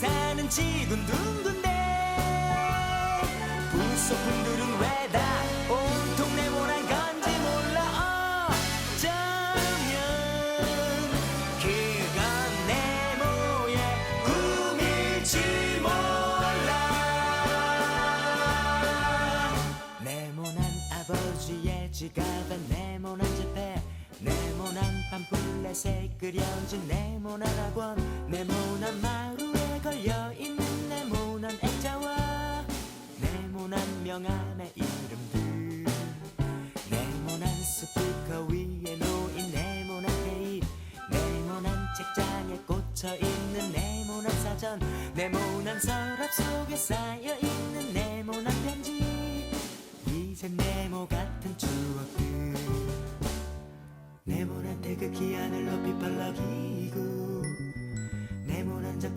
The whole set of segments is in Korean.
사는 지구는 둥근데 부속품들은 왜 다? 온통 네모난 건지 몰라. 어쩌면 그건 네모의 꿈일지 몰라. 네모난 아버지의 지갑에 네모난 지폐 네모난 팜플렛에 그려진 네모난 학원 네모난 마루 에 걸려있는 네모난 액자와 네모난 명함의 이름들. 네모난 스피커 위에 놓인 네모난 테이프 네모난 책장에 꽂혀있는 네모난 사전 네모난 서랍 속에 쌓여있는 네모난 편지. 이제 네모 같은 추억들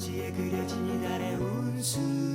잡지에 그려진 이달의 운수는